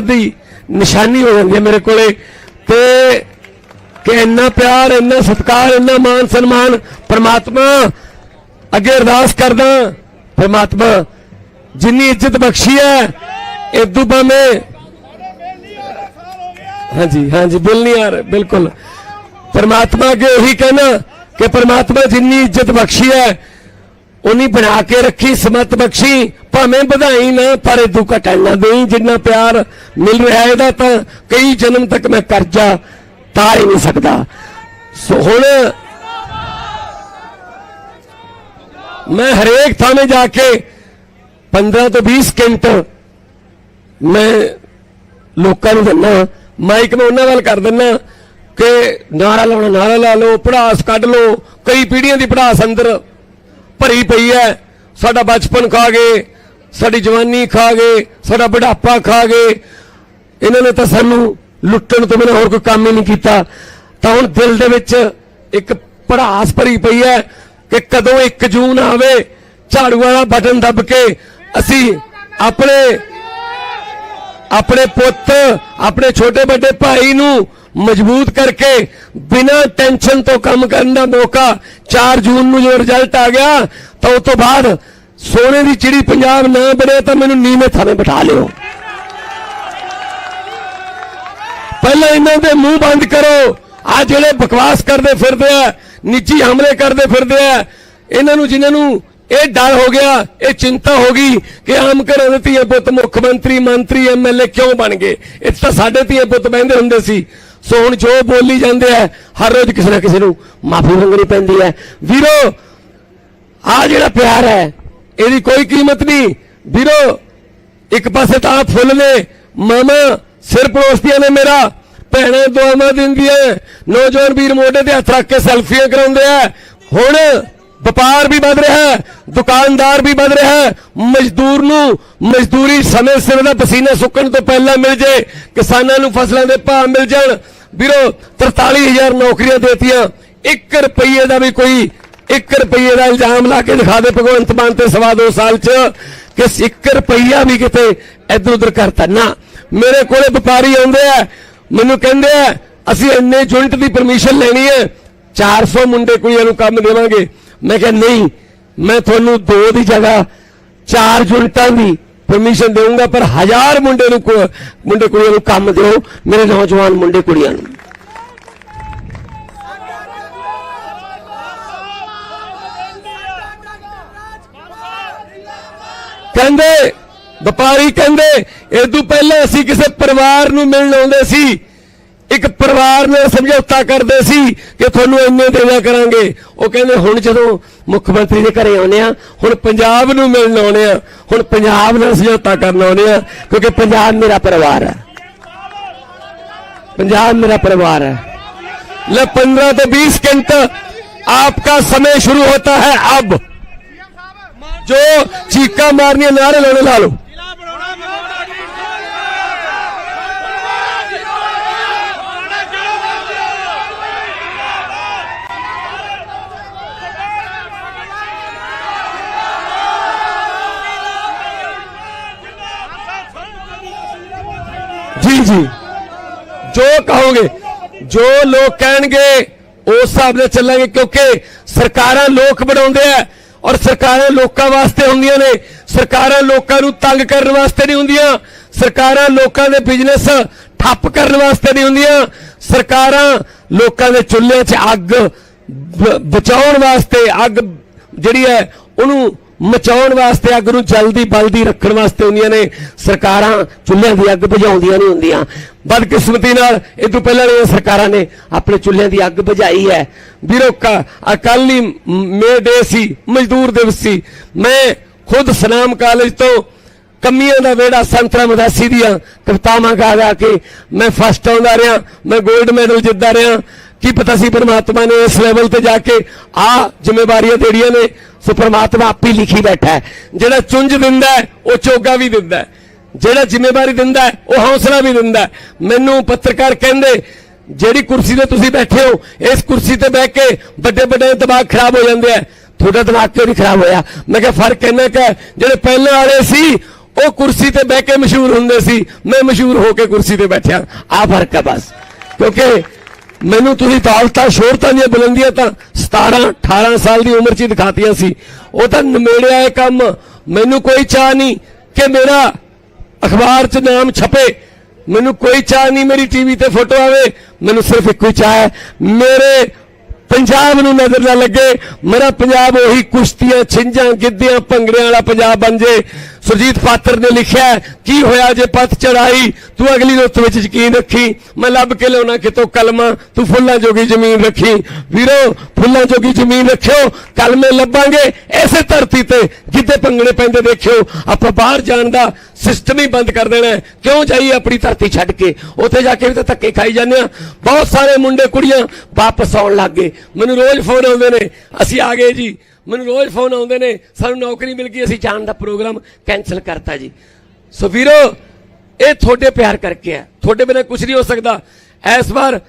ਦੀ ਨਿਸ਼ਾਨੀ ਹੋ ਜਾਂਦੀ ਹੈ ਮੇਰੇ ਕੋਲੇ। ਤੇ ਕਿ ਇੰਨਾ ਪਿਆਰ, ਇੰਨਾ ਸਤਿਕਾਰ, ਇੰਨਾ ਮਾਨ ਸਨਮਾਨ ਪ੍ਰਮਾਤਮਾ ਅੱਗੇ ਅਰਦਾਸ ਕਰਦਾ ਪ੍ਰਮਾਤਮਾ, ਜਿੰਨੀ ਇੱਜ਼ਤ ਬਖਸ਼ੀ ਹੈ ਇਦੋਂ ਬਾਵੇਂ ਹਾਂਜੀ ਹਾਂਜੀ, ਬਿਲ ਨਹੀਂ ਆ ਰਿਹਾ, ਬਿਲਕੁਲ। ਪਰਮਾਤਮਾ ਅੱਗੇ ਉਹੀ ਕਹਿਣਾ ਕਿ ਪਰਮਾਤਮਾ ਜਿੰਨੀ ਇੱਜ਼ਤ ਬਖਸ਼ੀ ਹੈ ਉਨੀ ਬਣਾ ਕੇ ਰੱਖੀ, ਸਮਤ ਬਖਸ਼ੀ, ਭਾਵੇਂ ਵਧਾਈ ਨਾ, ਪਰ ਇਦੋਂ ਘਟਣ ਨਾ ਦੇਈ। ਜਿੰਨਾ ਪਿਆਰ ਮਿਲ ਰਿਹਾ ਇਹਦਾ ਤਾਂ ਕਈ ਜਨਮ ਤੱਕ ਮੈਂ ਕਰਜ਼ਾ ਤਾਰ ਹੀ ਨਹੀਂ ਸਕਦਾ। ਸੋ ਹੁਣ ਮੈਂ ਹਰੇਕ ਥਾਵੇਂ ਜਾ ਕੇ 15 ਤੋਂ 20 ਸਕਿੰਟ ਮੈਂ ਲੋਕਾਂ ਨੂੰ ਦਿੰਦਾ ਮਾਈਕ ਮੈਂ ਉਹਨਾਂ ਵੱਲ ਕਰ ਦਿੰਦਾ ਕਿ ਨਾਰਾ ਲਾਉਣਾ, ਨਾਰਾ ਲਾ ਲਓ, ਪੜਾਸ ਕੱਢ ਲਓ। ਕਈ ਪੀੜ੍ਹੀਆਂ ਦੀ ਪੜਾਸ ਅੰਦਰ ਭਰੀ ਪਈ ਹੈ। ਸਾਡਾ ਬਚਪਨ ਖਾ ਗਏ, ਸਾਡੀ ਜਵਾਨੀ ਖਾ ਗਏ, ਸਾਡਾ ਬੁਢਾਪਾ ਖਾ ਗਏ। ਇਹਨਾਂ ਨੇ ਤਾਂ ਸਾਨੂੰ ਲੁੱਟਣ ਤੋਂ ਬਿਨਾਂ ਹੋਰ ਕੋਈ ਕੰਮ ਹੀ ਨਹੀਂ ਕੀਤਾ। ਤਾਂ ਹੁਣ ਦਿਲ ਦੇ ਵਿੱਚ ਇੱਕ ਪੜਾਸ ਭਰੀ ਪਈ ਹੈ ਕਿ ਕਦੋਂ 1 ਜੂਨ ਆਵੇ, ਝਾੜੂ ਵਾਲਾ ਬਟਨ ਦੱਬ ਕੇ ਅਸੀਂ ਆਪਣੇ ਆਪਣੇ ਪੁੱਤ, ਆਪਣੇ ਛੋਟੇ ਵੱਡੇ ਭਾਈ ਨੂੰ ਮਜ਼ਬੂਤ ਕਰਕੇ ਬਿਨਾਂ ਟੈਨਸ਼ਨ ਤੋਂ ਕੰਮ ਕਰਨ ਦਾ ਮੌਕਾ 4 ਜੂਨ ਨੂੰ ਜੋ ਰਿਜ਼ਲਟ ਆ ਗਿਆ, ਤਾਂ ਉਸ ਤੋਂ ਬਾਅਦ ਸੋਨੇ ਦੀ ਚਿੜੀ ਪੰਜਾਬ ਨਾ ਬਣੇ ਤਾਂ ਮੈਨੂੰ ਨੀਵੇਂ ਥਾਵੇਂ ਬਿਠਾ ਲਿਓ। ਪਹਿਲਾਂ ਇਹਨਾਂ ਦੇ ਮੂੰਹ ਬੰਦ ਕਰੋ। ਆ ਜਿਹੜੇ ਬਕਵਾਸ ਕਰਦੇ ਫਿਰਦੇ ਆ, ਨਿੱਜੀ ਹਮਲੇ ਕਰਦੇ ਫਿਰਦੇ ਆ, ਇਹਨਾਂ ਨੂੰ ਜਿਨ੍ਹਾਂ ਨੂੰ ਇਹ ਡਰ ਹੋ ਗਿਆ, ਇਹ ਚਿੰਤਾ ਹੋ ਗਈ ਕਿ ਆਮ ਘਰਾਂ ਦੇ ਧੀਏ ਪੁੱਤ ਮੁੱਖ ਮੰਤਰੀ ਮੰਤਰੀ ਐਮਐਲਏ ਕਿਉਂ ਬਣ ਗਏ? ਇਹ ਤਾਂ ਸਾਡੇ ਧੀਏ ਪੁੱਤ ਬਹਿੰਦੇ ਹੁੰਦੇ ਸੀ। ਸੋ ਹੁਣ ਜੋ ਬੋਲੀ ਜਾਂਦੇ ਆ, ਹਰ ਰੋਜ਼ ਕਿਸੇ ਨਾ ਕਿਸੇ ਨੂੰ ਮਾਫੀ ਮੰਗਣੀ ਪੈਂਦੀ ਹੈ। ਵੀਰੋ ਆ ਜਿਹੜਾ ਪਿਆਰ ਹੈ, ਇਹਦੀ ਕੋਈ ਕੀਮਤ ਨਹੀਂ। ਵੀਰੋ, ਇੱਕ ਪਾਸੇ ਤਾਂ ਫੁੱਲ ਨੇ, ਮਾਮਾ ਸਿਰ ਪਰੋਸਦੀਆਂ ਨੇ ਮੇਰਾ, ਭੈਣਾਂ ਦੁਆਵਾਂ ਦਿੰਦੀਆਂ ਨੌਜਵਾਨ ਵੀਰ ਮੋਢੇ ਤੇ ਹੱਥ ਰੱਖ ਕੇ ਸੈਲਫੀਆਂ ਕਰਾਉਂਦੇ ਆ। ਹੁਣ ਵਪਾਰ ਵੀ ਵੱਧ ਰਿਹਾ ਹੈ ਦੁਕਾਨਦਾਰ ਵੀ ਵੱਧ ਰਿਹਾ ਹੈ ਮਜ਼ਦੂਰ ਨੂੰ ਮਜ਼ਦੂਰੀ ਸਮੇਂ ਸਿਰ ਦਾ ਪਸੀਨਾ ਸੁੱਕਣ ਤੋਂ ਪਹਿਲਾਂ ਮਿਲ ਜੇ, ਕਿਸਾਨਾਂ ਨੂੰ ਫਸਲਾਂ ਦੇ ਭਾਅ ਮਿਲ ਜਾਣ ਵੀਰੋ 43000 ਨੌਕਰੀਆਂ ਦੇਤੀਆਂ। 1 ਰੁਪਈਏ ਦਾ ਵੀ ਕੋਈ 1 ਰੁਪਈਏ ਦਾ ਇਲਜ਼ਾਮ ਲਾ ਕੇ ਦਿਖਾ ਦੇ ਭਗਵੰਤ ਮਾਨ ਤੇ ਸਵਾ ਦੋ ਸਾਲ ਚ, ਕਿ 1 ਰੁਪਈਆ ਵੀ ਕਿਤੇ ਇਧਰ ਉਧਰ ਕਰਤਾ। ਨਾ, ਮੇਰੇ ਕੋਲੇ ਵਪਾਰੀ ਆਉਂਦੇ ਆ, ਮੈਨੂੰ ਕਹਿੰਦੇ ਆ, ਅਸੀਂ ਇੰਨੇ ਯੂਨਿਟ ਦੀ ਪਰਮਿਸ਼ਨ ਲੈਣੀ ਹੈ 400 ਮੁੰਡੇ ਕੁੜੀਆਂ ਨੂੰ ਕੰਮ ਦੇਵਾਂਗੇ। ਮੈਂ ਕਿਹਾ, ਨਹੀਂ, ਮੈਂ ਤੁਹਾਨੂੰ ਦੋ ਦੀ ਜਗ੍ਹਾ, ਚਾਰ ਯੂਨਿਟਾਂ ਦੀ ਪਰਮਿਸ਼ਨ ਦੇਵਾਂਗਾ ਪਰ ਹਜ਼ਾਰ ਮੁੰਡੇ ਨੂੰ ਮੁੰਡੇ ਕੁੜੀਆਂ ਨੂੰ ਕੰਮ ਦਿਓ, ਮੇਰੇ ਨੌਜਵਾਨ ਮੁੰਡੇ ਕੁੜੀਆਂ ਨੂੰ। ਕਹਿੰਦੇ, ਵਪਾਰੀ ਕਹਿੰਦੇ, ਇਹ ਤੋਂ ਪਹਿਲਾਂ ਅਸੀਂ ਕਿਸੇ ਪਰਿਵਾਰ ਨੂੰ ਮਿਲਣ ਆਉਂਦੇ ਸੀ। ਇੱਕ ਪਰਿਵਾਰ ਨਾਲ ਸਮਝੌਤਾ ਕਰਦੇ ਸੀ ਕਿ ਤੁਹਾਨੂੰ ਇੰਨੇ ਦੇਣਾ ਕਰਾਂਗੇ ਉਹ ਕਹਿੰਦੇ ਹੁਣ ਜਦੋਂ ਮੁੱਖ ਮੰਤਰੀ ਦੇ ਘਰੇ ਆਉਨੇ ਆ ਹੁਣ ਪੰਜਾਬ ਨੂੰ ਮਿਲਣ ਆਉਨੇ ਆ ਹੁਣ ਪੰਜਾਬ ਨਾਲ ਸਮਝੌਤਾ ਕਰਨ ਆਉਨੇ ਆ ਕਿਉਂਕਿ ਪੰਜਾਬ ਮੇਰਾ ਪਰਿਵਾਰ ਹੈ पंजाब मेरा परिवार है ले पंद्रह तो बीस घंटे आपका समय शुरू होता है अब जो चीका मारनी है नारे लाने ला लो ਜੀ ਜੀ। ਜੋ ਕਹੋਗੇ, ਜੋ ਲੋਕ ਕਹਿਣਗੇ, ਉਸ ਹਿਸਾਬ ਨਾਲ ਚੱਲਾਂਗੇ ਕਿਉਂਕਿ ਸਰਕਾਰਾਂ ਲੋਕ ਬਣਾਉਂਦੇ ਆ ਔਰ ਸਰਕਾਰਾਂ ਲੋਕਾਂ ਵਾਸਤੇ ਹੁੰਦੀਆਂ ਨੇ। ਸਰਕਾਰਾਂ ਲੋਕਾਂ ਨੂੰ ਤੰਗ ਕਰਨ ਵਾਸਤੇ ਨਹੀਂ ਹੁੰਦੀਆਂ। ਸਰਕਾਰਾਂ ਲੋਕਾਂ ਦੇ ਬਿਜ਼ਨਸ ਠੱਪ ਕਰਨ ਵਾਸਤੇ ਨਹੀਂ ਹੁੰਦੀਆਂ। ਸਰਕਾਰਾਂ ਲੋਕਾਂ ਦੇ ਚੁੱਲ੍ਹਿਆਂ 'ਚ ਅੱਗ ਬਚਾਉਣ ਵਾਸਤੇ ਅੱਗ ਜਿਹੜੀ ਹੈ, ਉਹਨੂੰ ਮਚਾਉਣ ਵਾਸਤੇ ਅੱਗ ਨੂੰ ਜਲਦੀ ਬਲਦੀ ਰੱਖਣ ਵਾਸਤੇ ਹੁੰਦੀਆਂ ਨੇ, ਸਰਕਾਰਾਂ ਚੁੱਲ੍ਹਿਆਂ ਦੀ ਅੱਗ ਬੁਝਾਉਂਦੀਆਂ ਨਹੀਂ ਹੁੰਦੀਆਂ। ਬਦਕਿਸਮਤੀ ਨਾਲ ਇਹ ਤੋਂ ਪਹਿਲਾਂ ਵਾਲੀਆਂ ਸਰਕਾਰਾਂ ਨੇ ਆਪਣੇ ਚੁੱਲ੍ਹਿਆਂ ਦੀ ਅੱਗ ਬੁਝਾਈ ਹੈ। ਵੀਰੋ ਅਕਾਲੀ ਮੇ ਡੇ ਸੀ, ਮਜ਼ਦੂਰ ਦਿਵਸ ਸੀ। ਮੈਂ ਖੁਦ ਸਨਾਮ ਕਾਲਜ ਤੋਂ ਕਮੀਆਂ ਦਾ ਵੇੜਾ ਸੰਤਰਾ ਮਦਾਸੀ ਦੀਆਂ ਕਵਿਤਾਵਾਂ ਗਾ ਗਾ ਕੇ ਮੈਂ ਫਸਟ ਆਉਂਦਾ ਰਿਹਾ, ਮੈਂ 골ਡ ਮੈਡਲ ਜਿੱਤਦਾ ਰਿਹਾ। ਕੀ ਪਤਾ ਸੀ ਪਰਮਾਤਮਾ ਨੇ ਇਸ ਲੈਵਲ ਤੇ ਜਾ ਕੇ ਆ ਜ਼ਿੰਮੇਵਾਰੀਆਂ ਦੇੜੀਆਂ ਨੇ ਸੋ ਆਪ ਹੀ ਲਿਖੀ ਬੈਠਾ ਹੈ। ਜਿਹੜਾ ਚੁੰਝ ਦਿੰਦਾ ਉਹ ਚੋਗਾ ਵੀ ਦਿੰਦਾ ਜਿਹੜਾ ਜ਼ਿੰਮੇਵਾਰੀ ਦਿੰਦਾ ਉਹ ਹੌਸਲਾ ਵੀ ਦਿੰਦਾ ਮੈਨੂੰ ਪੱਤਰਕਾਰ ਕਹਿੰਦੇ, ਜਿਹੜੀ ਕੁਰਸੀ ਤੇ ਤੁਸੀਂ ਬੈਠੇ ਹੋ, ਇਸ ਕੁਰਸੀ ਤੇ ਬਹਿ ਕੇ ਵੱਡੇ ਵੱਡੇ ਦਿਮਾਗ ਖਰਾਬ ਹੋ ਜਾਂਦੇ ਆ। ਤੁਹਾਡਾ ਦਿਮਾਗ ਕਿਉਂ ਨਹੀਂ ਖਰਾਬ ਹੋਇਆ? ਮੈਂ ਕਿਹਾ, ਫ਼ਰਕ ਇੰਨਾ ਕਿ ਜਿਹੜੇ ਪਹਿਲਾਂ ਵਾਲੇ ਸੀ, ਉਹ ਕੁਰਸੀ ਤੇ ਬਹਿ ਕੇ ਮਸ਼ਹੂਰ ਹੁੰਦੇ ਸੀ। ਮੈਂ ਮਸ਼ਹੂਰ ਹੋ ਕੇ ਕੁਰਸੀ ਤੇ ਬੈਠਿਆ। ਆ ਫ਼ਰਕ ਹੈ ਬਸ। ਕਿਉਂਕਿ ਮੈਨੂੰ ਤੁਸੀਂ ਦੌਲਤਾਂ ਸ਼ੋਹਰਤਾਂ ਦੀਆਂ ਬੁਲੰਦੀਆਂ ਤਾਂ 17 18 ਸਾਲ ਦੀ ਉਮਰ 'ਚ ਹੀ ਦਿਖਾਤੀਆਂ ਸੀ। ਉਹ ਤਾਂ ਨਿਮੇੜਿਆ ਇਹ ਕੰਮ। ਮੈਨੂੰ ਕੋਈ ਚਾਹ ਨਹੀਂ ਕਿ ਮੇਰਾ ਅਖਬਾਰ 'ਚ ਨਾਮ ਛਪੇ। ਮੈਨੂੰ ਕੋਈ ਚਾਹ ਨਹੀਂ ਮੇਰੀ ਟੀਵੀ ਤੇ ਫੋਟੋ ਆਵੇ। ਮੈਨੂੰ ਸਿਰਫ ਇੱਕੋ ਹੀ ਚਾਹ ਹੈ, ਮੇਰੇ ਪੰਜਾਬ ਨੂੰ ਨਜ਼ਰ ਨਾ ਲੱਗੇ। ਮੇਰਾ ਪੰਜਾਬ ਉਹੀ ਕੁਸ਼ਤੀਆਂ, ਛਿੰਝਾਂ, ਗਿੱਧਿਆਂ, ਭੰਗੜਿਆਂ ਵਾਲਾ ਪੰਜਾਬ ਬਣ ਜੇ। ਸੁਰਜੀਤ ਪਾਤਰ ਨੇ ਲਿਖਿਆ ਕੀ ਹੋਇਆ ਜੇ ਪੱਤ ਚੜਾਈ ਤੂੰ ਅਗਲੀ ਰੁੱਤ ਵਿੱਚ ਯਕੀਨ ਰੱਖੀ। ਮੈਂ ਲੱਭ ਕੇ ਲਿਆਉਣਾ ਕਿਤੋਂ ਕਲਮਾ? ਤੂੰ ਫੁੱਲਾਂ ਜੋਗੀ ਜ਼ਮੀਨ ਰੱਖੀ। ਵੀਰੋ, ਫੁੱਲਾਂ ਜੋਗੀ ਜ਼ਮੀਨ ਰੱਖਿਓ, ਕਲਮੇ ਲੱਭਾਂਗੇ। ਐਸੇ ਧਰਤੀ ਤੇ ਜਿੱਦੇ ਭੰਗੜੇ ਪੈਂਦੇ ਦੇਖਿਓ। ਆਪਾਂ ਬਾਹਰ ਜਾਣ ਦਾ ਸਿਸਟਮ ਹੀ ਬੰਦ ਕਰ ਦੇਣਾ ਕਿਉਂ ਜਾਈਏ ਆਪਣੀ ਧਰਤੀ ਛੱਡ ਕੇ? ਉੱਥੇ ਜਾ ਕੇ ਵੀ ਤਾਂ ਧੱਕੇ ਖਾਈ ਜਾਂਦੇ ਆ ਬਹੁਤ ਸਾਰੇ ਮੁੰਡੇ ਕੁੜੀਆਂ ਵਾਪਸ ਆਉਣ ਲੱਗ ਗਏ। ਮੈਨੂੰ ਰੋਜ਼ ਫੋਨ ਆਉਂਦੇ ਨੇ, ਅਸੀਂ ਆ ਗਏ ਜੀ। ਮੈਨੂੰ ਰੋਜ਼ ਫੋਨ ਆਉਂਦੇ ਨੇ, ਸਾਨੂੰ ਨੌਕਰੀ ਮਿਲ ਗਈ, ਅਸੀਂ ਜਾਣ ਦਾ ਪ੍ਰੋਗਰਾਮ ਕੈਨਸਲ ਕਰਤਾ ਜੀ। ਸੋ ਵੀਰੋ, ਇਹ ਤੁਹਾਡੇ ਪਿਆਰ ਕਰਕੇ ਹੈ। ਤੁਹਾਡੇ ਬਿਨਾਂ ਕੁਝ ਨਹੀਂ ਹੋ ਸਕਦਾ। ਇਸ ਵਾਰ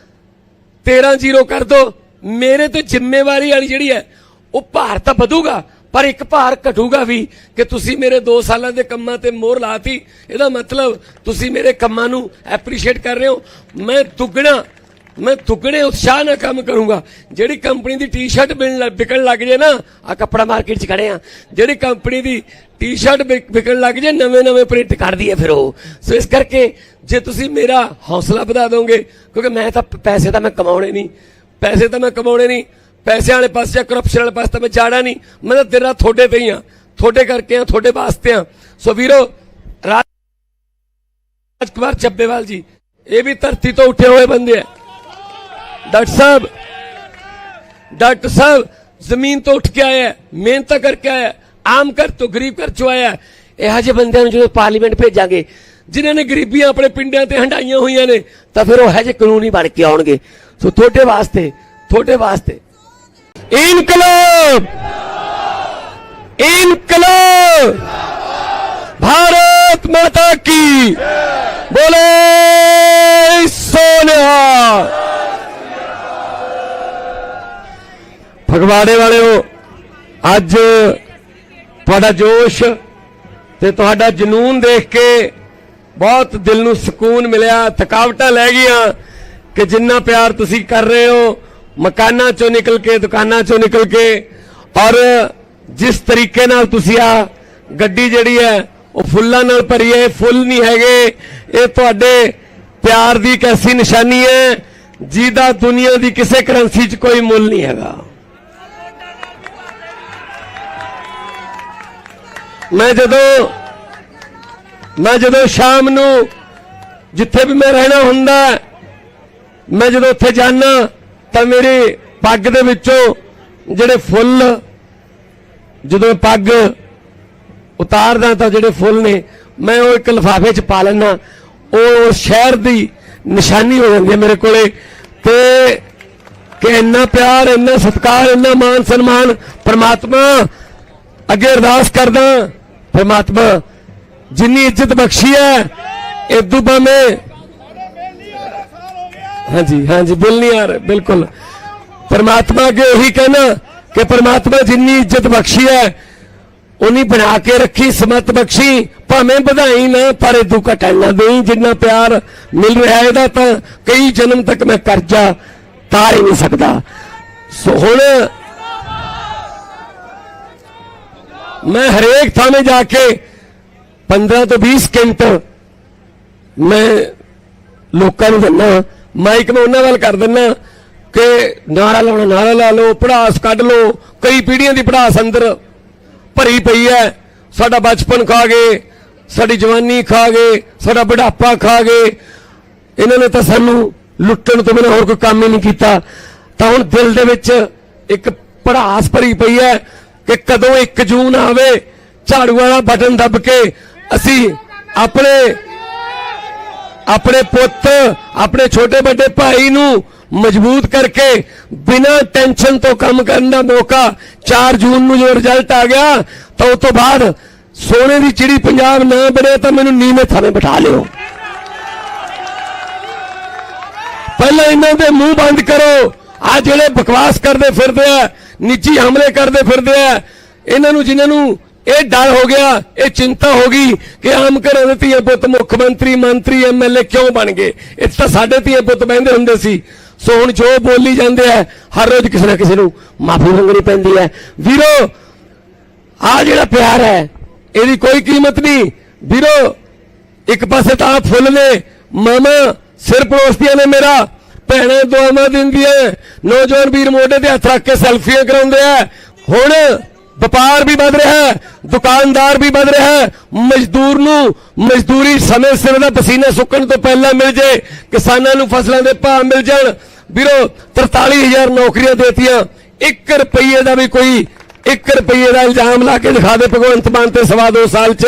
13 ਜ਼ੀਰੋ ਕਰ ਦੋ। ਮੇਰੇ ਤੇ ਜ਼ਿੰਮੇਵਾਰੀ ਵਾਲੀ ਜਿਹੜੀ ਹੈ, ਉਹ ਭਾਰ ਤਾਂ ਵਧੂਗਾ, ਪਰ ਇੱਕ ਭਾਰ ਘਟੂਗਾ ਵੀ ਕਿ ਤੁਸੀਂ ਮੇਰੇ 2 ਸਾਲਾਂ ਦੇ ਕੰਮਾਂ ਤੇ ਮੋਹਰ ਲਾਤੀ। ਇਹਦਾ ਮਤਲਬ ਤੁਸੀਂ ਮੇਰੇ ਕੰਮਾਂ ਨੂੰ ਐਪਰੀਸ਼ੀਏਟ ਕਰ ਰਹੇ ਹੋ। ਮੈਂ ਦੁੱਗਣਾ ਮੈਂ ਦੁੱਗਣੇ ਉਤਸ਼ਾਹ ਨਾਲ ਕੰਮ ਕਰੂੰਗਾ। ਜਿਹੜੀ ਕੰਪਨੀ ਦੀ ਟੀ-ਸ਼ਰਟ ਲੱਗ- ਵਿਕਣ ਲੱਗ ਜੇ ਨਾ ਆ ਕੱਪੜਾ ਮਾਰਕੀਟ 'ਚ ਖੜੇ ਆ। ਜਿਹੜੀ ਕੰਪਨੀ ਦੀ ਟੀ-ਸ਼ਰਟ ਵਿਕਣ ਲੱਗ ਜੇ ਨਵੇਂ ਨਵੇਂ ਪ੍ਰਿੰਟ ਕੱਢਦੀ ਹੈ ਫਿਰ ਉਹ। ਸੋ ਇਸ ਕਰਕੇ ਜੇ ਤੁਸੀਂ ਮੇਰਾ ਹੌਸਲਾ ਵਧਾ ਦੋਗੇ, ਕਿਉਂਕਿ ਮੈਂ ਤਾਂ ਪੈਸੇ ਤਾਂ ਮੈਂ ਕਮਾਉਣੇ ਨਹੀਂ। ਪੈਸੇ ਤਾਂ ਮੈਂ ਕਮਾਉਣੇ ਨਹੀਂ। ਪੈਸੇ ਵਾਲੇ ਪਾਸੇ ਜਾਂ ਕਰਪਸ਼ਨ ਵਾਲੇ ਪਾਸੇ ਤਾਂ ਮੈਂ ਜਾਣਾ ਨਹੀਂ। ਮੈਂ ਤਾਂ ਦਿਨ ਰਾਤ ਤੁਹਾਡੇ ਤੇ ਹੀ ਆ। ਤੁਹਾਡੇ ਕਰਕੇ ਆ, ਤੁਹਾਡੇ ਵਾਸਤੇ ਆ। ਸੋ ਵੀਰੋ, ਰਾਜ ਕੁਮਾਰ ਚੱਬੇਵਾਲ ਜੀ, ਇਹ ਵੀ ਧਰਤੀ ਤੋਂ ਉੱਠੇ ਹੋਏ ਬੰਦੇ ਆ। ਡਾਕਟਰ ਸਾਹਿਬ ਡਾਕਟਰ ਸਾਹਿਬ ਜ਼ਮੀਨ ਤੋਂ ਉੱਠ ਕੇ ਆਇਆ ਹੈ, ਮਿਹਨਤ ਕਰਕੇ ਆਇਆ ਹੈ, ਆਮ ਕਰ ਤੋਂ ਗਰੀਬ ਕਰ ਚੋਂ ਆਇਆ ਹੈ। ਇਹੋ ਜਿਹੇ ਬੰਦਿਆਂ ਨੂੰ ਜਦੋਂ ਪਾਰਲੀਮੈਂਟ ਭੇਜਾਂਗੇ ਜਿਨ੍ਹਾਂ ਨੇ ਗਰੀਬੀਆਂ ਆਪਣੇ ਪਿੰਡਾਂ ਤੇ ਹੰਡਾਈਆਂ ਹੋਈਆਂ ਨੇ ਤਾਂ ਫਿਰ ਉਹ ਇਹੋ ਜਿਹੇ ਕਾਨੂੰਨੀ ਬਣ ਕੇ ਆਉਣਗੇ ਸੋ ਤੁਹਾਡੇ ਵਾਸਤੇ ਤੁਹਾਡੇ ਵਾਸਤੇ ਇਨਕਲਾਬ ਇਨਕਲਾਬ भारत माता की बोले ਫਗਵਾੜੇ ਵਾਲਿਓ, ਅੱਜ ਤੁਹਾਡਾ ਜੋਸ਼ ਤੇ ਤੁਹਾਡਾ ਜਨੂਨ ਦੇਖ ਕੇ ਬਹੁਤ ਦਿਲ ਨੂੰ ਸਕੂਨ ਮਿਲਿਆ, ਥਕਾਵਟਾਂ ਲੈ ਗਈਆਂ ਕਿ ਜਿੰਨਾ ਪਿਆਰ ਤੁਸੀਂ ਕਰ ਰਹੇ ਹੋ, ਮਕਾਨਾਂ ਚੋਂ ਨਿਕਲ ਕੇ, ਦੁਕਾਨਾਂ ਚੋਂ ਨਿਕਲ ਕੇ ਔਰ ਜਿਸ ਤਰੀਕੇ ਨਾਲ ਤੁਸੀਂ ਆ ਗੱਡੀ ਜਿਹੜੀ ਹੈ, ਉਹ ਫੁੱਲਾਂ ਨਾਲ ਭਰੀ ਹੈ ਫੁੱਲ ਨਹੀਂ ਹੈਗੇ, ਇਹ ਤੁਹਾਡੇ ਪਿਆਰ ਦੀ ਇੱਕ ਐਸੀ ਨਿਸ਼ਾਨੀ ਹੈ ਜਿਹਦਾ ਦੁਨੀਆ ਦੀ ਕਿਸੇ ਕਰੰਸੀ 'ਚ ਕੋਈ ਮੁੱਲ ਨਹੀਂ ਹੈਗਾ। ਮੈਂ ਜਦੋਂ ਮੈਂ ਜਦੋਂ ਸ਼ਾਮ ਨੂੰ ਜਿੱਥੇ ਵੀ ਮੈਂ ਰਹਿਣਾ ਹੁੰਦਾ, ਮੈਂ ਜਦੋਂ ਉੱਥੇ ਜਾਣਾ ਤਾਂ ਮੇਰੀ ਪੱਗ ਦੇ ਵਿੱਚੋਂ ਜਿਹੜੇ ਫੁੱਲ, ਜਦੋਂ ਪੱਗ ਉਤਾਰਦਾ ਤਾਂ ਜਿਹੜੇ ਫੁੱਲ ਨੇ, ਮੈਂ ਉਹ ਇੱਕ ਲਿਫਾਫੇ 'ਚ ਪਾ ਲੈਣਾ ਉਹ ਸ਼ਹਿਰ ਦੀ ਨਿਸ਼ਾਨੀ ਹੋ ਜਾਂਦੀ ਹੈ ਮੇਰੇ ਕੋਲੇ। ਤੇ ਕਿ ਇੰਨਾ ਪਿਆਰ, ਇੰਨਾ ਸਤਿਕਾਰ, ਇੰਨਾ ਮਾਨ ਸਨਮਾਨ ਪ੍ਰਮਾਤਮਾ ਅੱਗੇ ਅਰਦਾਸ ਕਰਦਾ ਪ੍ਰਮਾਤਮਾ ਜਿੰਨੀ ਇੱਜ਼ਤ ਬਖਸ਼ੀ ਹੈ ਇਦੋਂ ਭਾਵੇਂ ਹਾਂਜੀ ਹਾਂਜੀ, ਬਿਲ ਨਹੀਂ ਆ ਰਿਹਾ, ਬਿਲਕੁਲ। ਪਰਮਾਤਮਾ ਅੱਗੇ ਉਹੀ ਕਹਿਣਾ ਕਿ ਪਰਮਾਤਮਾ ਜਿੰਨੀ ਇੱਜ਼ਤ ਬਖਸ਼ੀ ਹੈ ਉਨੀ ਬਣਾ ਕੇ ਰੱਖੀ, ਸਮਤ ਬਖਸ਼ੀ, ਭਾਵੇਂ ਵਧਾਈ ਨਾ, ਪਰ ਇਦੋਂ ਘਟਣ ਨਾ ਦੇਈ, ਜਿੰਨਾ ਪਿਆਰ ਮਿਲ ਰਿਹਾ ਇਹਦਾ ਤਾਂ ਕਈ ਜਨਮ ਤੱਕ ਮੈਂ ਕਰਜ਼ਾ ਤਾਰ ਹੀ ਨਹੀਂ ਸਕਦਾ। ਸੋ ਹੁਣ ਮੈਂ ਹਰੇਕ ਥਾਵੇਂ ਜਾ ਕੇ 15 ਤੋਂ 20 ਸਕਿੰਟ ਮੈਂ ਲੋਕਾਂ ਨੂੰ ਦਿੰਦਾ ਮਾਈਕ ਨੂੰ ਉਹਨਾਂ ਵੱਲ ਕਰ ਦਿੰਦਾ ਕਿ ਨਾਰਾ ਲਾਉਣਾ, ਨਾਰਾ ਲਾ ਲਓ, ਪੜਾਸ ਕੱਢ ਲਓ, ਕਈ ਪੀੜ੍ਹੀਆਂ ਦੀ ਪੜਾਸ ਅੰਦਰ ਭਰੀ ਪਈ ਹੈ। ਸਾਡਾ ਬਚਪਨ ਖਾ ਗਏ, ਸਾਡੀ ਜਵਾਨੀ ਖਾ ਗਏ, ਸਾਡਾ ਬੁਢਾਪਾ ਖਾ ਗਏ। ਇਹਨਾਂ ਨੇ ਤਾਂ ਸਾਨੂੰ ਲੁੱਟਣ ਤੋਂ ਬਿਨਾਂ ਹੋਰ ਕੋਈ ਕੰਮ ਹੀ ਨਹੀਂ ਕੀਤਾ। ਤਾਂ ਹੁਣ ਦਿਲ ਦੇ ਵਿੱਚ ਇੱਕ ਪੜਾਸ ਭਰੀ ਪਈ ਹੈ। ਕਿ ਕਦੋਂ 1 ਜੂਨ ਆਵੇ, ਝਾੜੂ ਵਾਲਾ ਬਟਨ ਦੱਬ ਕੇ ਅਸੀਂ ਆਪਣੇ ਆਪਣੇ ਪੁੱਤ, ਆਪਣੇ ਛੋਟੇ ਵੱਡੇ ਭਾਈ ਨੂੰ ਮਜ਼ਬੂਤ ਕਰਕੇ ਬਿਨਾਂ ਟੈਨਸ਼ਨ ਤੋਂ ਕੰਮ ਕਰਨ ਦਾ ਮੌਕਾ 4 ਜੂਨ ਨੂੰ ਜੋ ਰਿਜ਼ਲਟ ਆ ਗਿਆ, ਤਾਂ ਉਸ ਤੋਂ ਬਾਅਦ ਸੋਨੇ ਦੀ ਚਿੜੀ ਪੰਜਾਬ ਨਾ ਬਣੇ ਤਾਂ ਮੈਨੂੰ ਨੀਵੇਂ ਥਾਵੇਂ ਬਿਠਾ ਲਿਓ। ਪਹਿਲਾਂ ਇਹਨਾਂ ਦੇ ਮੂੰਹ ਬੰਦ ਕਰੋ ਆ ਜਿਹੜੇ ਬਕਵਾਸ ਕਰਦੇ ਫਿਰਦੇ ਆ ਨਿੱਜੀ ਹਮਲੇ ਕਰਦੇ ਫਿਰਦੇ ਆ। ਇਹਨਾਂ ਨੂੰ ਜਿਨ੍ਹਾਂ ਨੂੰ ਇਹ ਡਰ ਹੋ ਗਿਆ, ਇਹ ਚਿੰਤਾ ਹੋ ਗਈ ਕਿ ਆਮ ਘਰਾਂ ਦੇ ਧੀਏ ਪੁੱਤ, ਮੁੱਖ ਮੰਤਰੀ ਮੰਤਰੀ ਐਮਐਲਏ ਕਿਉਂ ਬਣ ਗਏ? ਇਹ ਤਾਂ ਸਾਡੇ ਧੀਏ ਪੁੱਤ ਬਹਿੰਦੇ ਹੁੰਦੇ ਸੀ। ਸੋ ਹੁਣ ਜੋ ਬੋਲੀ ਜਾਂਦੇ ਆ, ਹਰ ਰੋਜ਼ ਕਿਸੇ ਨਾ ਕਿਸੇ ਨੂੰ ਮਾਫੀ ਮੰਗਣੀ ਪੈਂਦੀ ਹੈ ਵੀਰੋ ਆ ਜਿਹੜਾ ਪਿਆਰ ਹੈ, ਇਹਦੀ ਕੋਈ ਕੀਮਤ ਨਹੀਂ। ਵੀਰੋ, ਇੱਕ ਪਾਸੇ ਤਾਂ ਫੁੱਲ ਨੇ ਮਾਮਾ ਸਿਰ ਪਰੋਸਦੀਆਂ ਨੇ ਮੇਰਾ। ਭੈਣਾਂ ਦੁਆਵਾਂ ਦਿੰਦੀਆਂ ਨੌਜਵਾਨ ਵੀਰ ਮੋਢੇ ਤੇ ਹੱਥ ਰੱਖ ਕੇ ਸੈਲਫੀਆਂ ਕਰਾਉਂਦੇ ਆ। ਹੁਣ ਵਪਾਰ ਵੀ ਵੱਧ ਰਿਹਾ ਹੈ, ਦੁਕਾਨਦਾਰ ਵੀ ਵੱਧ ਰਿਹਾ ਹੈ। ਮਜ਼ਦੂਰ ਨੂੰ ਮਜ਼ਦੂਰੀ ਸਮੇਂ ਸਿਰ ਦਾ ਪਸੀਨਾ ਸੁੱਕਣ ਤੋਂ ਪਹਿਲਾਂ ਮਿਲ ਜੇ, ਕਿਸਾਨਾਂ ਨੂੰ ਫਸਲਾਂ ਦੇ ਭਾਅ ਮਿਲ ਜਾਣ। ਵੀਰੋ 43000 ਨੌਕਰੀਆਂ ਦੇਤੀਆਂ। 1 ਰੁਪਈਏ ਦਾ ਵੀ ਕੋਈ 1 ਰੁਪਈਏ ਦਾ ਇਲਜ਼ਾਮ ਲਾ ਕੇ ਦਿਖਾ ਦੇ ਭਗਵੰਤ ਮਾਨ ਤੇ ਸਵਾ ਦੋ ਸਾਲ ਚ,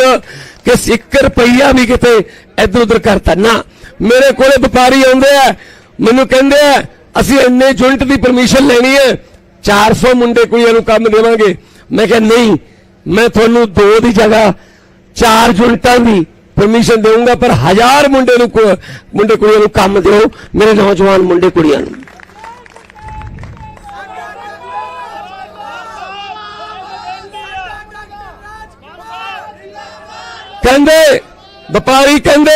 ਕਿ 1 ਰੁਪਈਆ ਵੀ ਕਿਤੇ ਇਧਰ ਉਧਰ ਕਰਤਾ। ਨਾ, ਮੇਰੇ ਕੋਲੇ ਵਪਾਰੀ ਆਉਂਦੇ ਆ ਮੈਨੂੰ ਕਹਿੰਦੇ ਆ, ਅਸੀਂ ਇੰਨੇ ਯੂਨਿਟ ਦੀ ਪਰਮਿਸ਼ਨ ਲੈਣੀ ਹੈ 400 ਮੁੰਡੇ ਕੁੜੀਆਂ ਨੂੰ ਕੰਮ ਦੇਵਾਂਗੇ। ਮੈਂ ਕਿਹਾ, ਨਹੀਂ, ਮੈਂ ਤੁਹਾਨੂੰ ਦੋ ਦੀ ਜਗ੍ਹਾ ਚਾਰ ਯੂਨਿਟਾਂ ਦੀ ਪਰਮਿਸ਼ਨ ਦੇਵਾਂਗਾ ਪਰ ਹਜ਼ਾਰ ਮੁੰਡੇ ਨੂੰ ਮੁੰਡੇ ਕੁੜੀਆਂ ਨੂੰ ਕੰਮ ਦਿਓ, ਮੇਰੇ ਨੌਜਵਾਨ ਮੁੰਡੇ ਕੁੜੀਆਂ ਨੂੰ। ਕਹਿੰਦੇ ਵਪਾਰੀ ਕਹਿੰਦੇ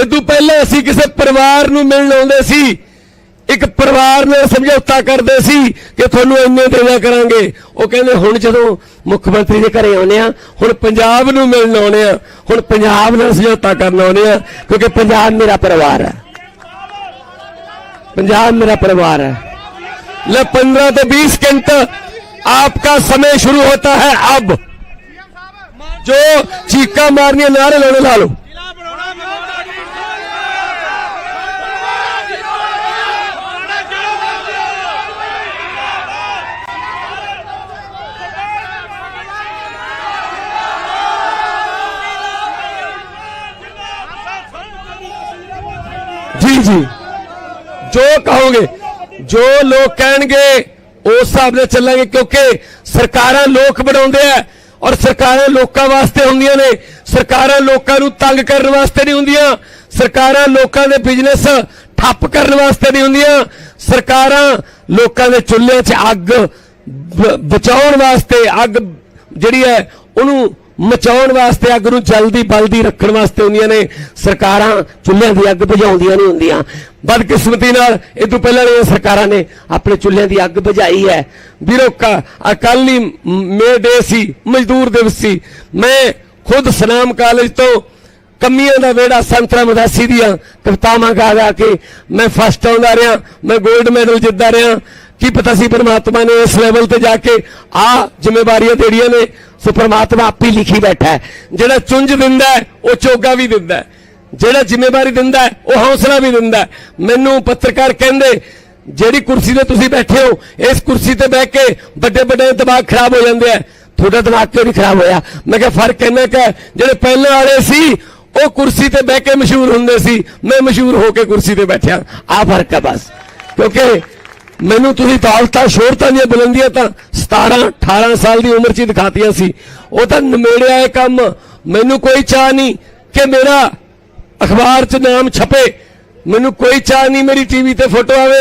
ਇਦੋਂ ਪਹਿਲਾਂ ਅਸੀਂ ਕਿਸੇ ਪਰਿਵਾਰ ਨੂੰ ਮਿਲਣ ਆਉਂਦੇ ਸੀ ਇੱਕ ਪਰਿਵਾਰ ਨਾਲ ਸਮਝੌਤਾ ਕਰਦੇ ਸੀ ਕਿ ਤੁਹਾਨੂੰ ਇੰਨੇ ਦੇਣਾ ਕਰਾਂਗੇ ਉਹ ਕਹਿੰਦੇ ਹੁਣ ਜਦੋਂ ਮੁੱਖ ਮੰਤਰੀ ਦੇ ਘਰੇ ਆਉਨੇ ਆ ਹੁਣ ਪੰਜਾਬ ਨੂੰ ਮਿਲਣ ਆਉਨੇ ਆ ਹੁਣ ਪੰਜਾਬ ਨਾਲ ਸਮਝੌਤਾ ਕਰਨ ਆਉਨੇ ਆ ਕਿਉਂਕਿ ਪੰਜਾਬ ਮੇਰਾ ਪਰਿਵਾਰ ਹੈ पंजाब मेरा परिवार है ले पंद्रह से बीस घंटे आपका समय शुरू होता है अब जो चीका मारनी नारे लाने ला लो जी ਜੋ ਕਹੋਗੇ, ਜੋ ਲੋਕ ਕਹਿਣਗੇ, ਉਸ ਹਿਸਾਬ ਨਾਲ ਚੱਲਾਂਗੇ ਕਿਉਂਕਿ ਸਰਕਾਰਾਂ ਲੋਕ ਬਣਾਉਂਦੇ ਆ ਔਰ ਸਰਕਾਰਾਂ ਲੋਕਾਂ ਵਾਸਤੇ ਹੁੰਦੀਆਂ ਨੇ। ਸਰਕਾਰਾਂ ਲੋਕਾਂ ਨੂੰ ਤੰਗ ਕਰਨ ਵਾਸਤੇ ਨਹੀਂ ਹੁੰਦੀਆਂ। ਸਰਕਾਰਾਂ ਲੋਕਾਂ ਦੇ ਬਿਜ਼ਨਸ ਠੱਪ ਕਰਨ ਵਾਸਤੇ ਨਹੀਂ ਹੁੰਦੀਆਂ। ਸਰਕਾਰਾਂ ਲੋਕਾਂ ਦੇ ਚੁੱਲ੍ਹੇ 'ਚ ਅੱਗ ਬਚਾਉਣ ਵਾਸਤੇ ਅੱਗ ਜਿਹੜੀ ਹੈ, ਉਹਨੂੰ ਮਚਾਉਣ ਵਾਸਤੇ ਅੱਗ ਨੂੰ ਜਲਦੀ ਬਲਦੀ ਰੱਖਣ ਵਾਸਤੇ ਹੁੰਦੀਆਂ ਨੇ। ਸਰਕਾਰਾਂ ਚੁੱਲ੍ਹਿਆਂ ਦੀ ਅੱਗ ਬੁਝਾਉਂਦੀਆਂ ਨਹੀਂ ਹੁੰਦੀਆਂ। ਬਦਕਿਸਮਤੀ ਨਾਲ ਇਹ ਤੋਂ ਪਹਿਲਾਂ ਵਾਲੀਆਂ ਸਰਕਾਰਾਂ ਨੇ ਆਪਣੇ ਚੁੱਲ੍ਹਿਆਂ ਦੀ ਅੱਗ ਬੁਝਾਈ ਹੈ। ਵੀਰੋ ਅਕਾਲੀ ਮੇ ਡੇ ਸੀ, ਮਜ਼ਦੂਰ ਦਿਵਸ ਸੀ। ਮੈਂ ਖੁਦ ਸਨਾਮ ਕਾਲਜ ਤੋਂ ਕਮੀਆਂ ਦਾ ਵੇੜਾ ਸੰਤਰਾ ਮਦਾਸੀ ਦੀਆਂ ਕਵਿਤਾਵਾਂ ਗਾ ਗਾ ਕੇ ਮੈਂ ਫਸਟ ਆਉਂਦਾ ਰਿਹਾ, ਮੈਂ 골ਡ ਮੈਡਲ ਜਿੱਤਦਾ ਰਿਹਾ। ਕੀ ਪਤਾ ਸੀ ਪਰਮਾਤਮਾ ਨੇ ਇਸ ਲੈਵਲ ਤੇ ਜਾ ਕੇ ਆ ਜ਼ਿੰਮੇਵਾਰੀਆਂ ਦੇੜੀਆਂ ਨੇ। ਸੋ ਪਰਮਾਤਮਾ ਆਪੇ ਲਿਖੀ ਬੈਠਾ ਹੈ। ਜਿਹੜਾ ਚੁੰਝ ਦਿੰਦਾ ਹੈ, ਉਹ ਚੋਗਾ ਵੀ ਦਿੰਦਾ ਹੈ। ਜਿਹੜਾ ਜ਼ਿੰਮੇਵਾਰੀ ਦਿੰਦਾ ਹੈ, ਉਹ ਹੌਸਲਾ ਵੀ ਦਿੰਦਾ ਹੈ। ਮੈਨੂੰ ਪੱਤਰਕਾਰ ਕਹਿੰਦੇ ਜਿਹੜੀ ਕੁਰਸੀ ਤੇ ਤੁਸੀਂ ਬੈਠੇ ਹੋ ਇਸ ਕੁਰਸੀ ਤੇ ਬਹਿ ਕੇ ਵੱਡੇ ਵੱਡੇ ਦਿਮਾਗ ਖਰਾਬ ਹੋ ਜਾਂਦੇ ਆ। ਤੁਹਾਡਾ ਦਿਮਾਗ ਕਿਉਂ ਨਹੀਂ ਖਰਾਬ ਹੋਇਆ? ਮੈਂ ਕਿਹਾ ਫ਼ਰਕ ਇੰਨਾ ਕਿ ਜਿਹੜੇ ਪਹਿਲਾਂ ਵਾਲੇ ਸੀ ਉਹ ਕੁਰਸੀ ਤੇ ਬਹਿ ਕੇ ਮਸ਼ਹੂਰ ਹੁੰਦੇ ਸੀ। ਮੈਂ ਮਸ਼ਹੂਰ ਹੋ ਕੇ ਕੁਰਸੀ ਤੇ ਬੈਠਿਆ। ਆ ਫ਼ਰਕ ਹੈ ਬਸ। ਕਿਉਂਕਿ ਮੈਨੂੰ ਤੁਸੀਂ ਦੌਲਤਾਂ ਸ਼ੋਹਰਤਾਂ ਦੀਆਂ ਬੁਲੰਦੀਆਂ ਤਾਂ 17 18 ਸਾਲ ਦੀ ਉਮਰ 'ਚ ਹੀ ਦਿਖਾਤੀਆਂ ਸੀ। ਉਹ ਤਾਂ ਨਮੇੜਿਆ ਇਹ ਕੰਮ। ਮੈਨੂੰ ਕੋਈ ਚਾਹ ਨਹੀਂ ਕਿ ਮੇਰਾ ਅਖਬਾਰ 'ਚ ਨਾਮ ਛਪੇ। ਮੈਨੂੰ ਕੋਈ ਚਾਹ ਨਹੀਂ, ਮੇਰੀ ਟੀਵੀ ਤੇ ਫੋਟੋ ਆਵੇ।